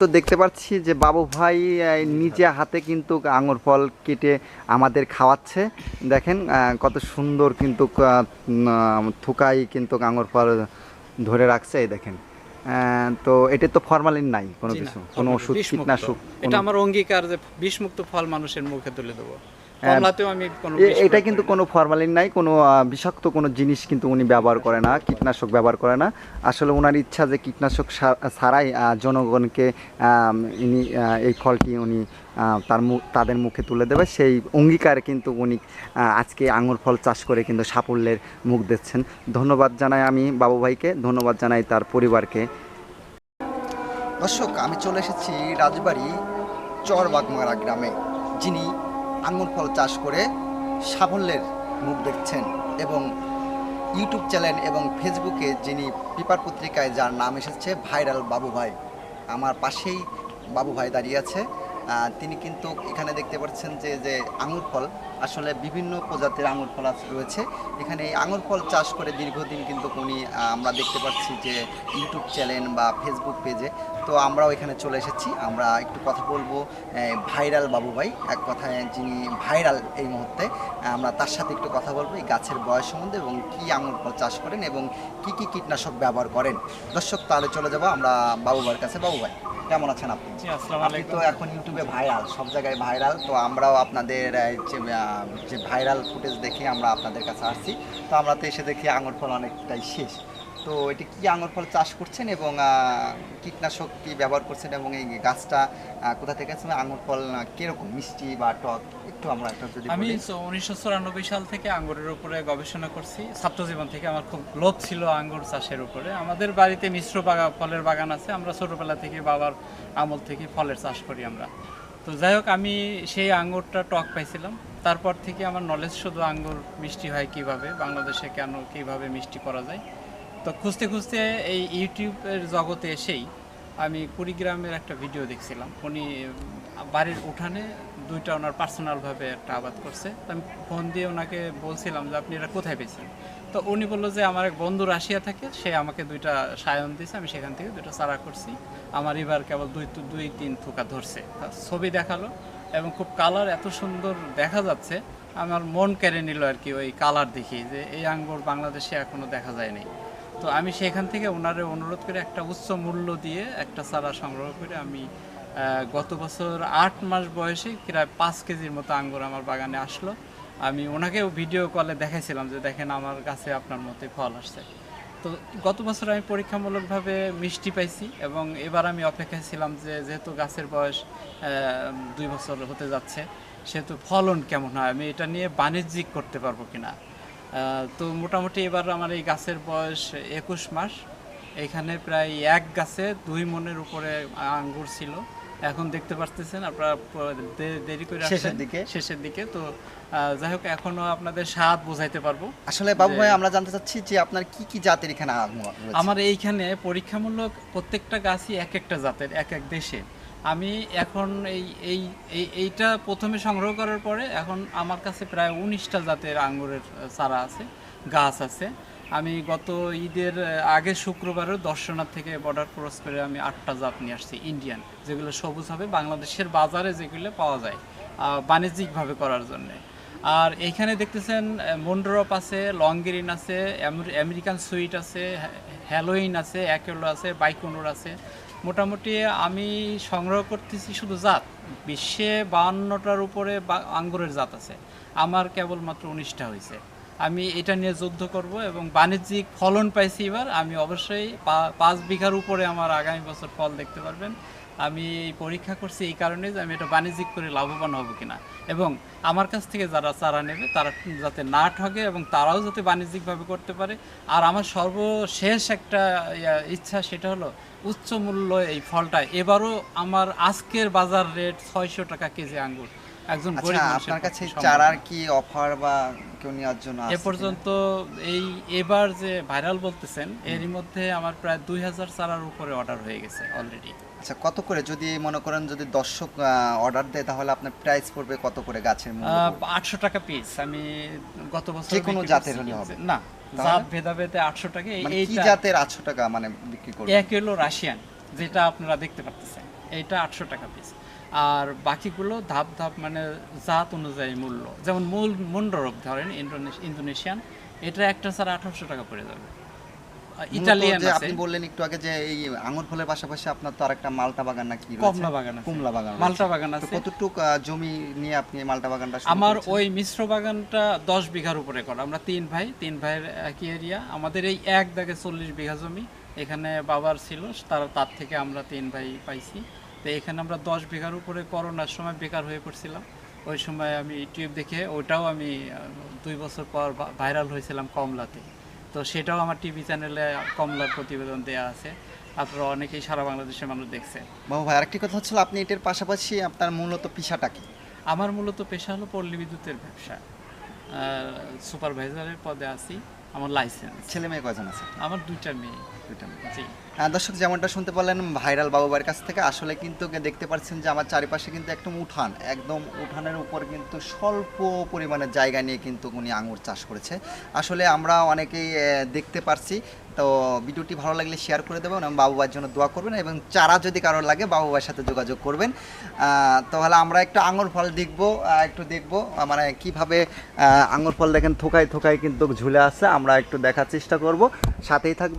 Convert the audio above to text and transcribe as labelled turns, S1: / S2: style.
S1: তো দেখতে পাচ্ছি যে বাবু ভাই নিজে হাতে কিন্তু আঙুর ফল কেটে আমাদের খাওয়াচ্ছে। দেখেন আহ, কত সুন্দর কিন্তু থুকাই কিন্তু আঙুর ফল ধরে রাখছে এই দেখেন। আহ, তো এটা তো ফরমালিন নাই কোনো কিছু কোনো ওষুধ। কীটনাশক
S2: এটা আমার অঙ্গীকার যে বিষমুক্ত ফল মানুষের মুখে তুলে দেবো।
S1: হ্যাঁ। এটা কিন্তু কোনো ফরমালিন নাই কোনো বিষাক্ত কোনো জিনিস কিন্তু উনি ব্যবহার করে না কীটনাশক ব্যবহার করে না। আসলে ওনার ইচ্ছা যে কীটনাশক ছাড়াই জনগণকে ইনি এই ফলটি উনি তার মুখ তাদের মুখে তুলে দেবে। সেই অঙ্গীকারে কিন্তু উনি আজকে আঙুর ফল চাষ করে কিন্তু সাফল্যের মুখ দিচ্ছেন ধন্যবাদ জানাই আমি বাবু ভাইকে ধন্যবাদ জানাই তার পরিবারকে। দর্শক আমি চলে এসেছি রাজবাড়ি চরবাগমারা গ্রামে যিনি আঙুর ফল চাষ করে সাফল্যের মুখ দেখছেন এবং ইউটিউব চ্যানেল এবং ফেসবুকে যিনি পেপার পত্রিকায় যার নাম এসেছে ভাইরাল বাবু ভাই আমার পাশেই বাবু ভাই দাঁড়িয়ে আছে। তিনি কিন্তু এখানে দেখতে পাচ্ছেন যে যে আঙুর ফল, আসলে বিভিন্ন প্রজাতির আঙুর ফল আছে- রয়েছে। এখানে এই আঙুর ফল চাষ করে দীর্ঘদিন কিন্তু উনি আমরা দেখতে পাচ্ছি যে ইউটিউব চ্যানেল বা ফেসবুক পেজে তো আমরাও এখানে চলে এসেছি। আমরা একটু কথা বলব ভাইরাল বাবু ভাই এক কথায় যিনি ভাইরাল এই মুহূর্তে। আমরা তার সাথে একটু কথা বলব, এই গাছের বয়স সম্বন্ধে এবং কি আঙুর ফল চাষ করেন এবং কি কি কীটনাশক ব্যবহার করেন। দর্শক, তাহলে চলে যাব আমরা বাবু ভাইয়ের কাছে। বাবু ভাই কেমন আছেন আপনি? আপনি তো এখন ইউটিউবে ভাইরাল সব জায়গায় ভাইরাল তো আমরাও আপনাদের যে ভাইরাল ফুটেজ দেখে আমরা আপনাদের কাছে আসছি। তো আমরা তো এসে দেখি আঙুর ফল অনেকটাই শেষ। তো এটি কি আঙুর ফল চাষ করছেন এবং কীটনাশক কি ব্যবহার করছেন এবং এই গাছটা কোথা থেকে আছে আঙুর ফল কীরকম? মিষ্টি বা টক? একটু আমরা একটা যদি
S2: আমি উনিশশো চুরানব্বই সাল থেকে আঙ্গুরের উপরে গবেষণা করছি। ছাত্র জীবন থেকে আমার খুব লোভ ছিল আঙ্গুর চাষের উপরে। আমাদের বাড়িতে মিশ্র বাগা ফলের বাগান আছে। আমরা ছোটবেলা থেকে বাবার আমল থেকে ফলের চাষ করি আমরা। তো যাই হোক আমি সেই আঙ্গুরটা টক পাইছিলাম। তারপর থেকে আমার নলেজ শুধু আঙ্গুর মিষ্টি হয় কীভাবে বাংলাদেশে কেন কীভাবে মিষ্টি করা যায়। তো খুঁজতে খুঁজতে এই ইউটিউবের জগতে এসেই আমি কুড়িগ্রামের একটা ভিডিও দেখছিলাম। উনি বাড়ির উঠানে দুইটা ওনার পার্সোনালভাবে একটা আবাদ করছে। তো আমি ফোন দিয়ে ওনাকে বলছিলাম যে, আপনি এটা কোথায় পেয়েছেন? তো উনি বলল যে, আমার এক বন্ধু রাশিয়া থাকে, সে আমাকে দুইটা সায়ন দিয়েছে আমি সেখান থেকে দুইটা চারা করছি। আমার এবার কেবল দুই দুই তিন থুকা ধরছে। ছবি দেখাল এবং খুব কালার এত সুন্দর দেখা যাচ্ছে, আমার মন কেড়ে নিল আর কি ওই কালার দেখি যে, এই আঙ্গুর বাংলাদেশে এখনও দেখা যায়নি তো আমি সেখান থেকে ওনারে অনুরোধ করে একটা উচ্চ মূল্য দিয়ে একটা চারা সংগ্রহ করে আমি গত বছর আট মাস বয়সে প্রায় পাঁচ কেজির মতো আঙ্গুর আমার বাগানে আসলো। আমি ওনাকেও ভিডিও কলে দেখাইছিলাম যে দেখেন আমার গাছে আপনার মতে ফল আসছে। তো গত বছর আমি পরীক্ষামূলকভাবে মিষ্টি পাইছি এবং এবার আমি অপেক্ষায় ছিলাম যে যেহেতু গাছের বয়স দুই বছর হতে যাচ্ছে, সেহেতু ফলন কেমন হয়, আমি এটা নিয়ে বাণিজ্যিক করতে পারব কিনা। তো মোটামুটি এবার আমার এই গাছের বয়স একুশ মাস। এখানে প্রায় এক গাছে দুই মনের উপরে আঙ্গুর ছিল। এখন দেখতে পারতেছেন আপনারা দেরি করে
S1: শেষের দিকে।
S2: শেষের দিকে। তো যাই হোক এখনও আপনাদের স্বাদ বোঝাইতে পারব
S1: আসলে বাবু ভাই আমরা জানতে চাচ্ছি যে আপনার কি কি জাতের এখানে
S2: আমার এইখানে পরীক্ষামূলক প্রত্যেকটা গাছই এক একটা জাতের এক এক দেশে আমি এখন এই এই এই- এইটা প্রথমে সংগ্রহ করার পরে এখন আমার কাছে প্রায় উনিশটা জাতের আঙ্গুরের আহ, চারা আছে গাছ আছে। আমি গত ঈদের আগে শুক্রবারও দর্শনার থেকে বর্ডার ক্রস করে আমি আটটা জাত নিয়ে আসছি ইন্ডিয়ান যেগুলো সবুজ হবে বাংলাদেশের বাজারে যেগুলো পাওয়া যায় বাণিজ্যিকভাবে করার জন্যে। আর এইখানে দেখতেছেন মন্ডরপ আছে লংগেরিন আছে আমেরিকান সুইট আছে হ্যালোইন আছে অ্যাকেলো আছে বাইকোনোর আছে। মোটামুটি আমি সংগ্রহ করতেছি শুধু জাত। বিশ্বে বাহান্নটার উপরে আঙ্গুরের জাত আছে। আমার কেবলমাত্র উনিশটা হয়েছে আমি এটা নিয়ে যুদ্ধ করব এবং বাণিজ্যিক ফলন পাইছি এবার। আমি অবশ্যই পাঁচ বিঘার উপরে আমার আগামী বছর ফল দেখতে পারবেন। আমি পরীক্ষা করছি এই কারণে যে আমি এটা বাণিজ্যিক করে লাভবান হব কিনা। এবং আমার কাছ থেকে যারা চারা নেবে, তারা যাতে না ঠকে এবং তারাও যাতে বাণিজ্যিকভাবে করতে পারে। আর আমার সর্বশেষ একটা ইচ্ছা সেটা হলো উচ্চ মূল্য এই ফলটা। এবারও আমার আজকের বাজার রেট ছয়শো টাকা কেজি আঙ্গুর। একজন
S1: আচ্ছা আপনার কাছে চারার কি অফার বা কেউ নেওয়ার জন্য
S2: এ পর্যন্ত এই এবার যে ভাইরাল বলতেছেন এরই মধ্যে আমার প্রায় দুই হাজার চারার উপরে অর্ডার হয়ে গেছে অলরেডি
S1: আচ্ছা কত করে? যদি মনে করেন যদি দর্শক অর্ডার দেয় তাহলে আপনার প্রাইস পড়বে কত করে গাছের
S2: আটশো টাকা পিস আমি গত বছর
S1: যে কোনো জাতের হলে হবে?
S2: না জাত ভেদা ভেদে আটশো টাকা। এই-
S1: মানে কি
S2: এইটা
S1: জাতের আটশো টাকা মানে বিক্রি করবে
S2: এক এলো রাশিয়ান যেটা আপনারা দেখতে পাচ্ছেন এইটা আটশো টাকা পিস আর বাকিগুলো ধাপ ধাপ মানে জাত অনুযায়ী মূল্য। যেমন মূল মুন্ডরব ধরেন ইন্দোনেশিয়ান এটা একটা স্যার আঠারোশো টাকা পড়ে যাবে। আছে।
S1: আপনি বললেন একটু আগে যে এই আঙুর ফলের পাশাপাশি আপনার তো আরেকটা মালটা বাগান নাকি রয়েছে?
S2: কমলা বাগান আছে।
S1: কমলা বাগান
S2: মালটা বাগান আছে।
S1: কতটুক জমি নিয়ে আপনি মালটা বাগানটা
S2: আমার ওই মিশ্র বাগানটা দশ বিঘার উপরে করা। আমরা তিন ভাই তিন ভাইয়ের একই এরিয়া আমাদের এই এক দাগে চল্লিশ বিঘা জমি। এখানে বাবার ছিল তার তার থেকে আমরা তিন ভাই পাইছি। তো এখানে আমরা দশ বিঘার উপরে করোনার সময় বেকার হয়ে পড়ছিলাম। ওই সময় আমি ইউটিউব দেখে ওটাও আমি দুই বছর পর ভাইরাল হয়েছিলাম কমলাতে। তো সেটাও আমার টিভি চ্যানেলে কমলার প্রতিবেদন দেয়া আছে। আপনারা অনেকেই সারা বাংলাদেশের মানুষ দেখছে
S1: বাবু ভাই আরেকটি কথা হচ্ছিল আপনি এটার পাশাপাশি আপনার মূলত পেশাটা কি?
S2: আমার মূলত পেশা হলো পল্লী বিদ্যুতের ব্যবসা। সুপারভাইজারের পদে আছি। আমার লাইসেন্স
S1: ছেলে মেয়ে কয়জন আছে?
S2: আমার দুইটা মেয়ে।
S1: দুইটা মেয়ে।
S2: জি।
S1: হ্যাঁ, দর্শক যেমনটা শুনতে পারলেন ভাইরাল বাবুবার কাছ থেকে আসলে কিন্তু দেখতে পাচ্ছেন যে আমার চারিপাশে কিন্তু একদম উঠান। একদম উঠানের উপর কিন্তু স্বল্প পরিমাণের জায়গা নিয়ে কিন্তু উনি আঙুর চাষ করেছে। আসলে আমরা অনেকেই দেখতে পারছি। তো ভিডিওটি ভালো লাগলে শেয়ার করে দেবেন এবং বাবুবার জন্য দোয়া করবেন এবং চারা যদি কারোর লাগে বাবুবার সাথে যোগাযোগ করবেন। তাহলে আমরা একটু আঙুর ফল দেখব একটু দেখব মানে কীভাবে আঙুর ফল দেখেন থোকায় থোকায় কিন্তু ঝুলে আছে। আমরা একটু দেখার চেষ্টা করব। সাথেই থাকবে